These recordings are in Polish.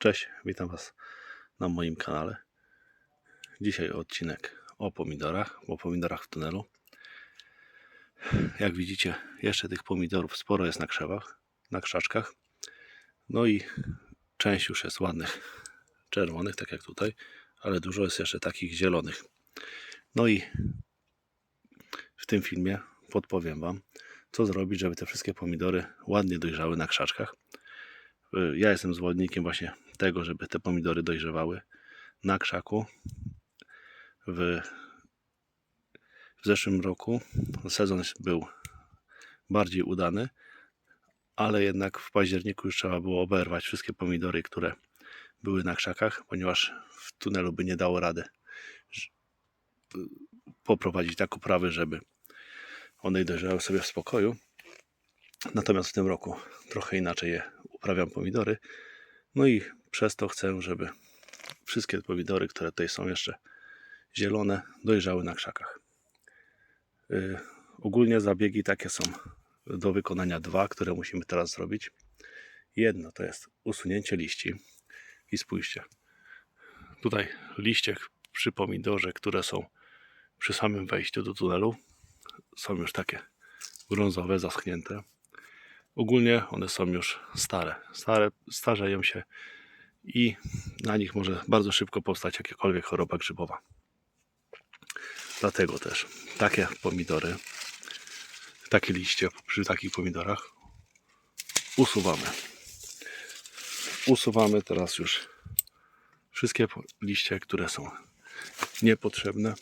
Cześć, witam Was na moim kanale. Dzisiaj odcinek o pomidorach, o pomidorach w tunelu. Jak widzicie, jeszcze tych pomidorów sporo jest na krzewach, na krzaczkach. No i część już jest ładnych, czerwonych, tak jak tutaj, ale dużo jest jeszcze takich zielonych. No i w tym filmie podpowiem Wam, co zrobić, żeby te wszystkie pomidory ładnie dojrzały na krzaczkach. Ja jestem zwolennikiem właśnie tego, żeby te pomidory dojrzewały na krzaku. W, w zeszłym roku sezon był bardziej udany, ale jednak w październiku już trzeba było oberwać wszystkie pomidory, które były na krzakach, ponieważ w tunelu by nie dało rady poprowadzić tak uprawy, żeby one dojrzały sobie w spokoju. Natomiast w tym roku trochę inaczej je uprawiam pomidory. No i przez to chcę, żeby wszystkie pomidory, które tutaj są jeszcze zielone, dojrzały na krzakach. Yy, ogólnie zabiegi takie są do wykonania dwa, które musimy teraz zrobić. Jedno to jest usunięcie liści. I spójrzcie, tutaj liście przy pomidorze, które są przy samym wejściu do tunelu, są już takie brązowe, zaschnięte. Ogólnie one są już stare. stare. Starzeją się i na nich może bardzo szybko powstać jakakolwiek choroba grzybowa. Dlatego też takie pomidory, takie liście przy takich pomidorach usuwamy. Usuwamy teraz już wszystkie liście, które są niepotrzebne.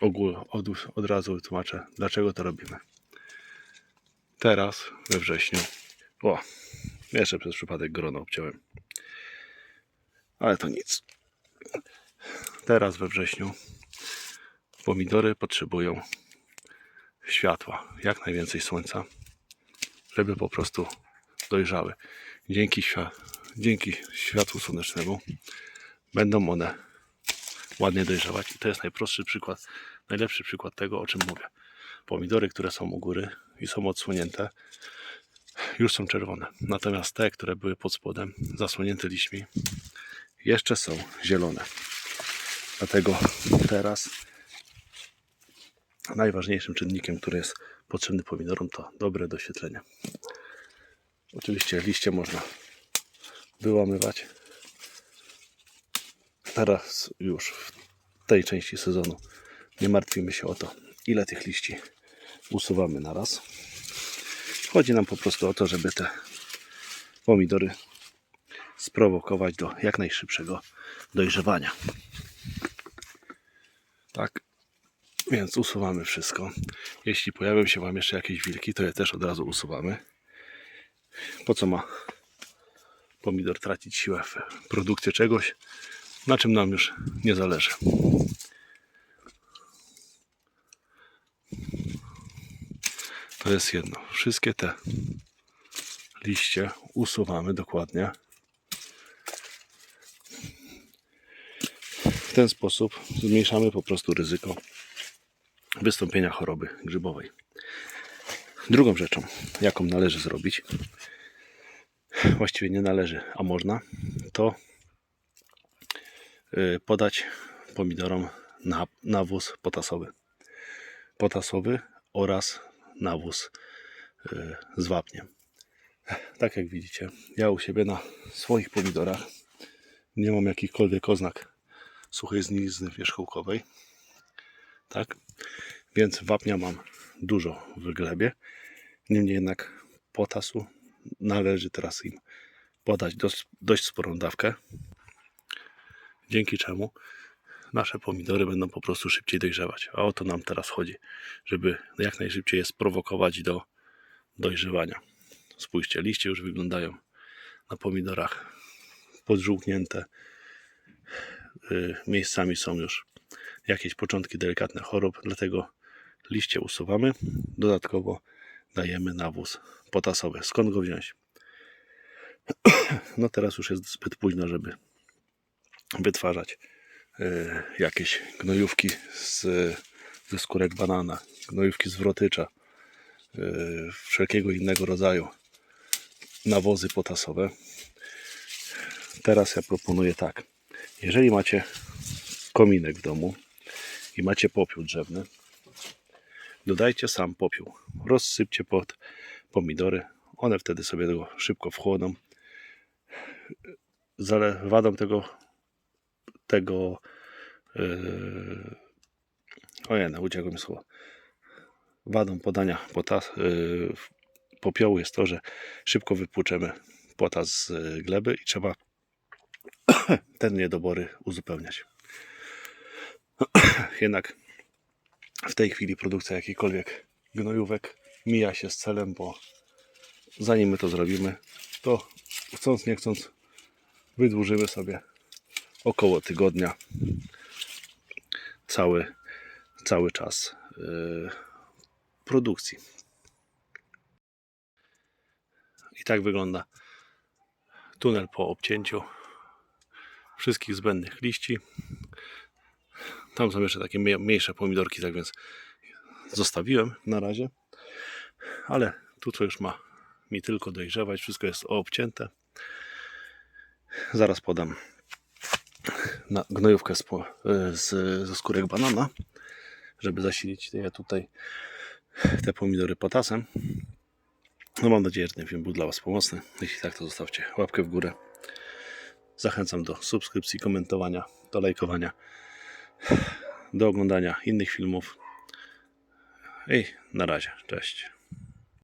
Ogól, od, od razu wytłumaczę, dlaczego to robimy teraz we wrześniu. O, jeszcze przez przypadek grono obciąłem. Ale to nic. Teraz we wrześniu pomidory potrzebują światła, jak najwięcej słońca, żeby po prostu dojrzały. Dzięki, świ- dzięki światłu słonecznemu będą one ładnie dojrzewać. I to jest najprostszy przykład, najlepszy przykład tego, o czym mówię. Pomidory, które są u góry i są odsłonięte, już są czerwone. Natomiast te, które były pod spodem, zasłonięte liśćmi, jeszcze są zielone. Dlatego teraz najważniejszym czynnikiem, który jest potrzebny pomidorom, to dobre doświetlenie. Oczywiście liście można wyłamywać. Teraz już w tej części sezonu nie martwimy się o to, ile tych liści usuwamy na raz. Chodzi nam po prostu o to, żeby te pomidory sprowokować do jak najszybszego dojrzewania. Tak, więc usuwamy wszystko. Jeśli pojawią się Wam jeszcze jakieś wilki, to je też od razu usuwamy. Po co ma pomidor tracić siłę w produkcji czegoś, na czym nam już nie zależy. To jest jedno. Wszystkie te liście usuwamy dokładnie. W ten sposób zmniejszamy po prostu ryzyko wystąpienia choroby grzybowej. Drugą rzeczą, jaką należy zrobić, właściwie nie należy, a można, to y, podać pomidorom na, nawóz potasowy. Potasowy oraz nawóz y, z wapniem. Tak jak widzicie, ja u siebie na swoich pomidorach nie mam jakichkolwiek oznak suchej znizny wierzchołkowej. Tak? Więc wapnia mam dużo w glebie. Niemniej jednak potasu należy teraz im podać dość, dość sporą dawkę. Dzięki czemu nasze pomidory będą po prostu szybciej dojrzewać. A o to nam teraz chodzi, żeby jak najszybciej je sprowokować do dojrzewania. Spójrzcie, liście już wyglądają na pomidorach podżółknięte. Y, Miejscami są już jakieś początki delikatne chorób, dlatego liście usuwamy. Dodatkowo dajemy nawóz potasowy. Skąd go wziąć? No teraz już jest zbyt późno, żeby wytwarzać jakieś gnojówki z, ze skórek banana, gnojówki z wrotycza, y, wszelkiego innego rodzaju nawozy potasowe. teraz ja proponuję tak. Jeżeli macie kominek w domu i macie popiół drzewny, dodajcie sam popiół. Rozsypcie pod pomidory. One wtedy sobie szybko wchłoną. Zale wadą tego tego yy, ojej, no, uciekło mi słowo. Wadą podania potas, yy, popiołu jest to, że szybko wypłuczemy potas z y, gleby i trzeba te niedobory uzupełniać. Jednak w tej chwili produkcja jakichkolwiek gnojówek mija się z celem, bo zanim my to zrobimy, to chcąc nie chcąc wydłużymy sobie około tygodnia cały, cały czas yy, produkcji. I tak wygląda tunel po obcięciu wszystkich zbędnych liści. Tam są jeszcze takie mniejsze pomidorki, tak więc zostawiłem na razie. Ale tu co już ma mi tylko dojrzewać, wszystko jest obcięte. Zaraz podam na gnojówkę z, po- z, ze skórek banana, żeby zasilić je tutaj te pomidory potasem. No mam nadzieję, że ten film był dla Was pomocny. Jeśli tak, to zostawcie łapkę w górę. Zachęcam do subskrypcji, komentowania, do lajkowania, do oglądania innych filmów. I na razie. Cześć.